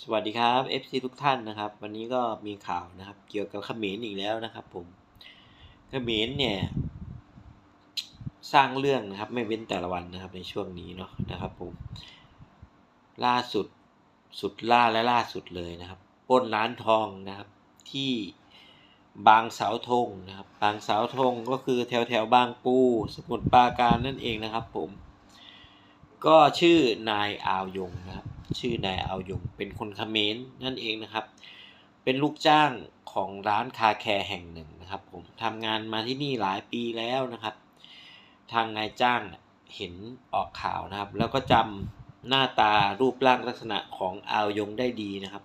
สวัสดีครับ FC ทุกท่านนะครับ วันนี้ก็มีข่าวนะครับ เกี่ยวกับเขมรอีกแล้วนะครับ ผมเขมรเนี่ย สร้างเรื่องนะครับ ไม่เว้นแต่ละวันนะครับในช่วงนี้เนาะนะครับผมล่าสุดสุดล่าและล่าสุดเลยนะครับป้นร้านทองนะครับ ที่บางเสาธงนะครับ บางเสาธงก็คือแถวแถวบางปู สมุทรปราการนั่นเองนะครับ ผม ก็ชื่อนายอาวยงนะครับ ชื่อนายอายงเป็นคนเขมรนั่นเองนะครับ เป็นลูกจ้างของร้านคาแคร์แห่งหนึ่งนะครับผมทำงานมาที่นี่หลายปีแล้วนะครับ ทางนายจ้างเห็นออกข่าวนะครับ แล้วก็จำหน้าตารูปร่างลักษณะของอาวยงได้ดีนะครับ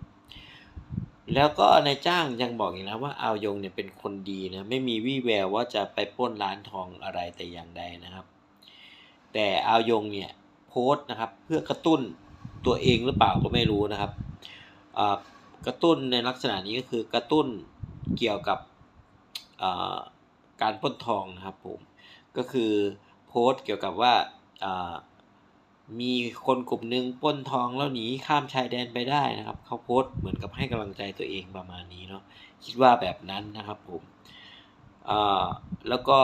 แล้วก็นายจ้างยังบอกอีกนะว่าอาวยงเนี่ยเป็นคนดีนะไม่มีวี่แววว่าจะไปป้นร้านทองอะไรแต่อย่างใดนะครับ แต่อาวยงเนี่ยโพสต์นะครับเพื่อกระตุ้น ตัวเองหรือเปล่าก็ไม่รู้นะครับ กระตุ้นในลักษณะนี้ก็คือกระตุ้นเกี่ยวกับการป้นทองนะครับผมก็คือโพสต์เกี่ยวกับว่ามีคนกลุ่มหนึ่งป้นทองแล้วหนีข้ามชายแดนไปได้นะครับ เขาโพสต์เหมือนกับให้กำลังใจตัวเองประมาณนี้เนาะคิดว่าแบบนั้นนะครับผมแล้วก็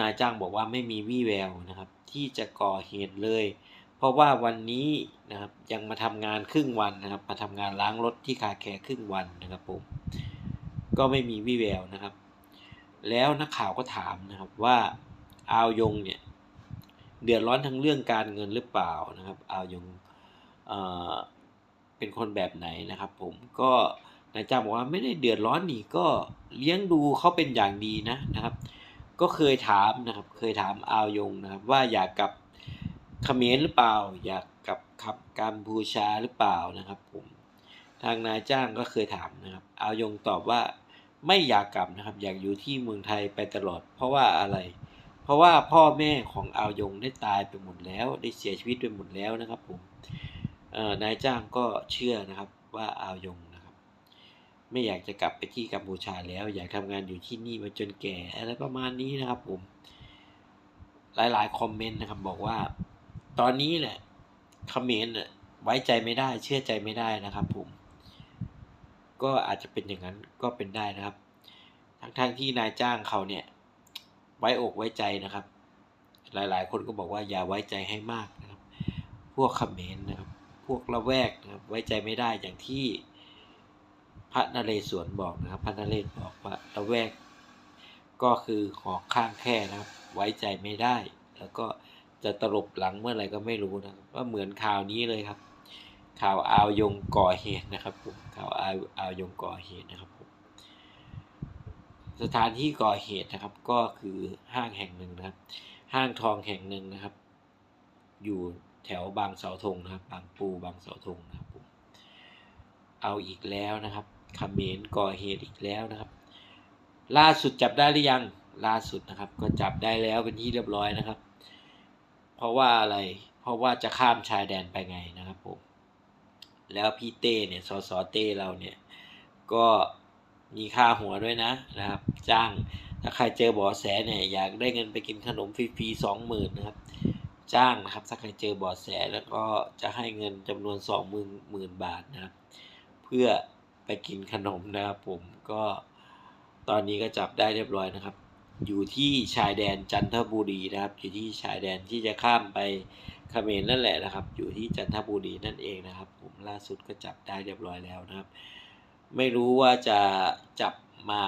นายจ้างบอกว่าไม่มีวี่แววนะครับ ที่จะก่อเหตุเลย เพราะว่าวันนี้นะครับยังมาทำงานครึ่งวันนะครับ มาทำงานล้างรถที่คาแคร์ครึ่งวันนะครับผมก็ไม่มีวี่แววนะครับ แล้วนักข่าวก็ถามนะครับว่าอาวยงเนี่ยเดือดร้อนทั้งเรื่องการเงินหรือเปล่านะครับอาวยงเอ่อเป็นคนแบบไหนนะครับ ผมก็นายจ้างบอกว่าไม่ได้เดือดร้อนนี่ก็เลี้ยงดูเขาเป็นอย่างดีนะนะครับ ก็เคยถามนะครับ เคยถามอาวยงนะครับ ว่าอยากกลับ เขมรหรือเปล่า อยากกลับขับกัมพูชาหรือเปล่านะครับ ผมทางนายจ้างก็เคยถามนะครับ อาวยงตอบว่าไม่อยากกลับนะครับ อยากอยู่ที่เมืองไทยไปตลอด เพราะว่าอะไร เพราะว่าพ่อแม่ของอาวยงได้ตายไปหมดแล้ว ได้เสียชีวิตไปหมดแล้วนะครับ ผมนายจ้างก็เชื่อนะครับว่าอาวยงนะครับ ไม่อยากจะกลับไปที่กัมพูชาแล้ว อยากทำงานอยู่ที่นี่มาจนแก่อะไรประมาณนี้นะครับ ผม หลายๆคอมเมนต์นะครับ บอกว่า ตอนนี้เนี่ยเขมรน่ะไว้ใจไม่ได้ เชื่อใจไม่ได้นะครับผม ก็อาจจะเป็นอย่างนั้นก็เป็นได้นะครับ ทั้งๆที่นายจ้างเขาเนี่ย ไว้อกไว้ใจนะครับ หลายๆ คนก็บอกว่าอย่าไว้ใจให้มากนะครับ พวกเขมรนะครับ พวกละแวกนะครับไว้ใจไม่ได้อย่างที่พระนเรศวรบอกนะครับ พระนเรศบอกว่าละแวก ก็คือหอกข้างแค่นะครับ ไว้ใจไม่ได้ แล้วก็ จะตลบหลังเมื่อไหร่ก็ไม่รู้นะครับว่าเหมือนข่าวนี้เลยครับ ข่าวอาวยงก่อเหตุนะครับผมข่าวอาอาวยงก่อเหตุนะครับผมสถานที่ก่อเหตุนะครับก็คือห้างแห่งหนึ่งนะครับ ห้างทองแห่งหนึ่งนะครับ อยู่แถวบางเสาธงนะครับ บางปูบางเสาธงนะครับผมเอาอีกแล้วนะครับเขมรก่อเหตุอีกแล้วนะครับ ล่าสุดจับได้หรือยังล่าสุดนะครับ ก็จับได้แล้วเป็นที่เรียบร้อยนะครับ เพราะว่าอะไร เพราะว่าจะข้ามชายแดนไปไงนะครับผม แล้วพี่เต้เนี่ย สสเต้เราเนี่ย ก็มีค่าหัวด้วยนะนะครับ จ้าง ถ้าใครเจอบาะแสเนี่ย อยากได้เงินไปกินขนมฟรีๆสองหมื่นนะครับ จ้างนะครับ ถ้าใครเจอบาะแสแล้วก็จะให้เงินจำนวนสองหมื่นหมื่นบาทนะครับ เพื่อไปกินขนมนะครับผม ก็ตอนนี้ก็จับได้เรียบร้อยนะครับ อยู่ที่ชายแดนจันทบุรีนะครับ อยู่ที่ชายแดนที่จะข้ามไปเขมรนั่นแหละนะครับ อยู่ที่จันทบุรีนั่นเองนะครับ ผมล่าสุดก็จับได้เรียบร้อยแล้วนะครับ ไม่รู้ว่าจะจับมา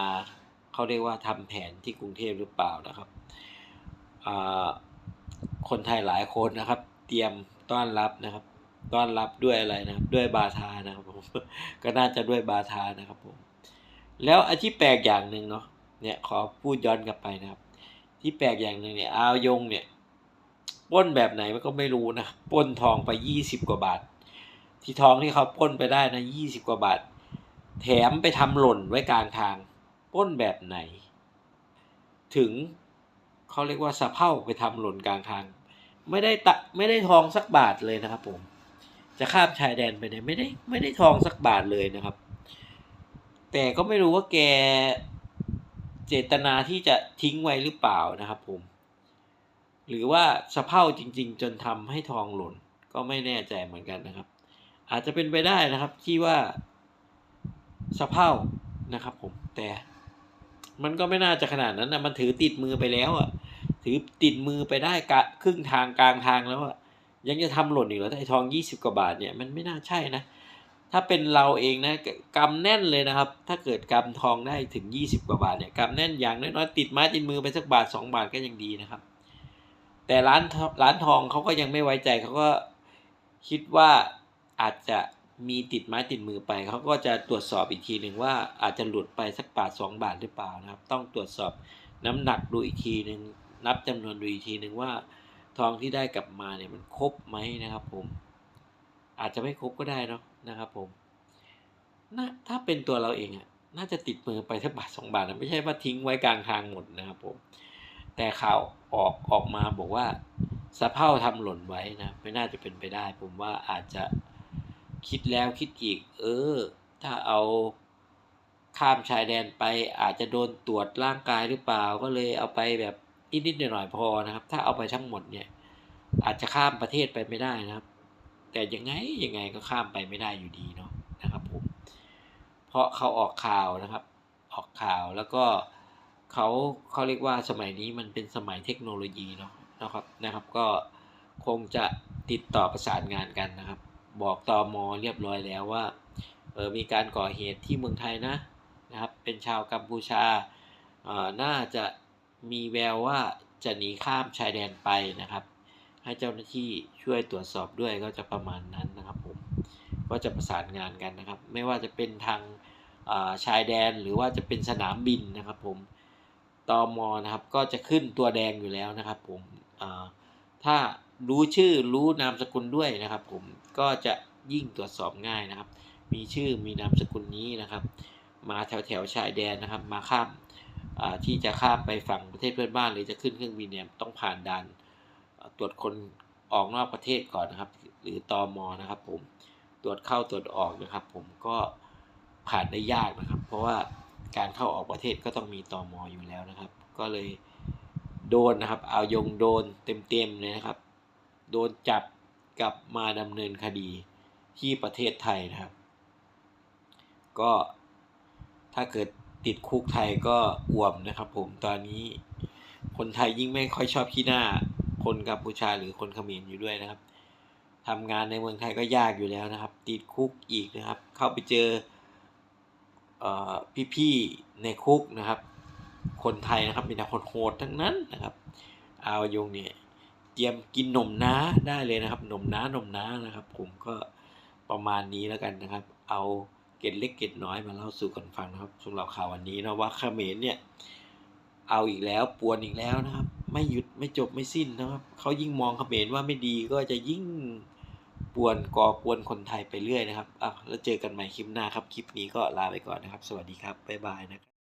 เขาเรียกว่าทำแผนที่กรุงเทพหรือเปล่านะครับคนไทยหลายคนนะครับ เตรียมต้อนรับนะครับต้อนรับด้วยอะไรนะครับด้วยบาทานะครับผมก็น่าจะด้วยบาทานะครับผมแล้วอันที่แปลกอย่างหนึ่งเนาะ เนี่ยขอพูดย้อนกลับไปนะครับ ที่แปลกอย่างหนึ่งเนี่ยอาวยงเนี่ยป้นแบบไหนมันก็ไม่รู้นะป้นทองไปยี่สิบกว่าบาท ที่ทองที่เขาป้นไปได้นะยี่สิบกว่าบาท แถมไปทำหล่นไว้กลางทางป้นแบบไหน ถึงเขาเรียกว่าสะเพ่าไปทำหล่นกลางทาง ไม่ได้ตะไม่ได้ทองสักบาทเลยนะครับ ผม จะข้ามชายแดนไปเนี่ยไม่ได้ไม่ได้ทองสักบาทเลยนะครับ แต่ก็ไม่รู้ว่าแก เจตนาที่จะทิ้งไว้หรือเปล่านะครับผม หรือว่าสะเพร่าจริง ๆ จนทำให้ทองหล่นก็ไม่แน่ใจเหมือนกันนะครับ อาจจะเป็นไปได้นะครับที่ว่าสะเพร่านะครับผมแต่มันก็ไม่น่าจะขนาดนั้นนะมันถือติดมือไปแล้วอะ ถือติดมือไปได้กะครึ่งทางกลางทางแล้วอะยังจะทำหล่นอีกเหรอไอ้ทองยี่สิบกว่าบาทเนี่ยมันไม่น่าใช่นะ ถ้าเป็นเราเองนะกำแน่นเลยนะครับ ถ้าเกิดกำทองได้ถึงยี่สิบกว่าบาทเนี่ยกำแน่นอย่างน้อยๆติดไม้ติดมือไปสักบาทสองบาทก็ยังดีนะครับ แต่ร้านร้านทองเขาก็ยังไม่ไว้ใจเขาก็คิดว่าอาจจะมีติดไม้ติดมือไปเขาก็จะตรวจสอบอีกทีหนึ่งว่าอาจจะหลุดไปสักบาทสองบาทหรือเปล่านะครับ ต้องตรวจสอบน้ำหนักดูอีกทีหนึ่งนับจำนวนดูอีกทีหนึ่งว่า ทองที่ได้กลับมาเนี่ยมันครบไหมนะครับผม อาจจะไม่ครบก็ได้เนาะนะครับผมนะถ้าเป็นตัวเราเองอะน่าจะติดมือไปสักบาทสองบาทนะไม่ใช่ว่าทิ้งไว้กลางทางหมดนะครับผม แต่ข่าวออกออกมาบอกว่าสะเพ่าทำหล่นไว้นะไม่น่าจะเป็นไปได้ ผมว่าอาจจะคิดแล้วคิดอีก เออ ถ้าเอาข้ามชายแดนไป อาจจะโดนตรวจร่างกายหรือเปล่า ก็เลยเอาไปแบบนิดๆหน่อยๆพอนะครับ ถ้าเอาไปทั้งหมดเนี่ย อาจจะข้ามประเทศไปไม่ได้นะครับ แต่ยังไงยังไงก็ข้ามไปไม่ได้อยู่ดีเนาะนะครับผม เพราะเขาออกข่าวนะครับ ออกข่าวแล้วก็เขาเขาเรียกว่าสมัยนี้มันเป็นสมัยเทคโนโลยีเนาะนะครับนะครับ ก็คงจะติดต่อประสานงานกันนะครับ บอกตอมอเรียบร้อยแล้วว่าเออมีการก่อเหตุที่เมืองไทยนะนะครับ เป็นชาวกัมพูชาเอ่อน่าจะมีแววว่าจะหนีข้ามชายแดนไปนะครับ ให้เจ้าหน้าที่ช่วยตรวจสอบด้วยก็จะประมาณนั้นนะครับผมก็จะประสานงานกันนะครับ ไม่ว่าจะเป็นทางชายแดนหรือว่าจะเป็นสนามบินนะครับผมตอมอนะครับก็จะขึ้นตัวแดงอยู่แล้วนะครับผมถ้ารู้ชื่อรู้นามสกุลด้วยนะครับ ผมก็จะยิ่งตรวจสอบง่ายนะครับ มีชื่อมีนามสกุลนี้นะครับ มาแถวแถวชายแดนนะครับ มาข้ามที่จะข้ามไปฝั่งประเทศเพื่อนบ้านหรือจะขึ้นเครื่องบินเนี่ยต้องผ่านด่าน ตรวจคนออกนอกประเทศก่อนนะครับ หรือตอมอนะครับ ผมตรวจเข้าตรวจออกนะครับ ผมก็ผ่านได้ยากนะครับ เพราะว่าการเข้าออกประเทศก็ต้องมีตอมออยู่แล้วนะครับ ก็เลยโดนนะครับ เอายงโดนเต็มๆเลยนะครับ โดนจับกลับมาดำเนินคดีที่ประเทศไทยนะครับ ก็ถ้าเกิดติดคุกไทยก็อ่วมนะครับ ผมตอนนี้คนไทยยิ่งไม่ค่อยชอบขี้หน้า คนกัมพูชาหรือคนเขมรอยู่ด้วยนะครับทำงานในเมืองไทยก็ยากอยู่แล้วนะครับ ติดคุกอีกนะครับ เข้าไปเจอพี่ๆในคุกนะครับ คนไทยนะครับมีแต่คนโหดทั้งนั้นนะครับเอายงเนี่ยเตรียมกินนมน้าได้เลยนะครับนมน้านมน้านะครับ ผมก็ประมาณนี้แล้วกันนะครับ เอาเกตเล็กเกตน้อยมาเล่าสู่กันฟังนะครับสำหรับข่าววันนี้นะว่าเขมรเนี่ยเอาอีกแล้วปวนอีกแล้วนะครับ ไม่หยุดไม่จบไม่สิ้นนะครับ เขายิ่งมองเขมรว่าไม่ดีก็จะยิ่งป่วนก่อกวนคนไทยไปเรื่อยนะครับอะแล้วเจอกันใหม่คลิปหน้าครับ คลิปนี้ก็ลาไปก่อนนะครับ สวัสดีครับ บ๊ายบายนะครับ